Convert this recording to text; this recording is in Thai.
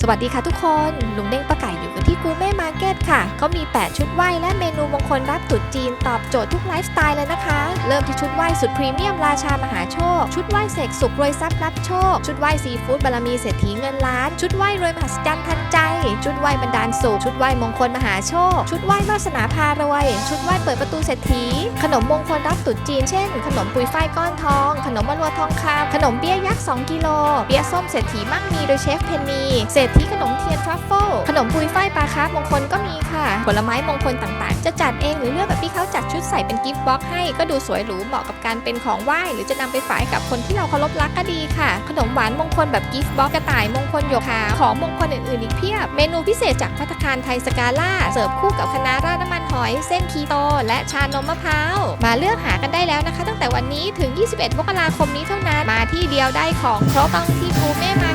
สวัสดีค่ะทุกคนลุงเด้งป้าไก่ ค่ะ เขามี 8 ชุดไหว้และเมนูมงคลรับตรุษจีนตอบโจทย์ทุกไลฟ์สไตล์เลยนะคะ เริ่มที่ชุดไหว้สุดพรีเมียมราชามหาโชค ชุดไหว้เสกสุขรวยทรัพย์รับโชค ชุดไหว้ซีฟู้ดบารมีเศรษฐีเงินล้าน ชุดไหว้รวยมหัศจรรย์ทันใจ ชุดไหว้บรรดาลสุข ชุดไหว้มงคลมหาโชค ชุดไหว้วาสนาพารวย ชุดไหว้เปิดประตูเศรษฐี ขนมมงคลรับตรุษจีน เช่น ขนมปุยฝ้ายก้อนทอง ขนมมะลวทองคำขนมเบี้ยยักษ์2กิโล เบี้ยส้มเศรษฐีมั่งมีโดยเชฟเพนนี เศรษฐีขนมเทียนทรัฟเฟิล ขนมปุยฝ้ายปลาคาร์ฟมงคลก็มีค่ะ ผลไม้มงคลต่างๆ จะจัดเองหรือเลือกแบบที่เขาจัดชุดใส่เป็นกิฟต์บ็อกซ์ให้ก็ดูสวยหรูเหมาะกับการเป็นของไหว้ หรือจะนำไปฝากกับคนที่เราเคารพรักก็ดีค่ะ ขนมหวานมงคลแบบกิฟต์บ็อกซ์กระต่ายมงคลหยกขาวของมงคลอื่นๆอีกเพียบ เมนูพิเศษจากพัตคารไทยสกาล่าเสิร์ฟคู่กับคณะราดน้ำมันหอย เส้นคีโต และชานมมะพร้าวมาเลือกหากันได้แล้วนะคะ ตั้งแต่วันนี้ถึง 21 มกราคมนี้เท่านั้นมาที่เดียวได้ของครบต้องที่กูเม่มา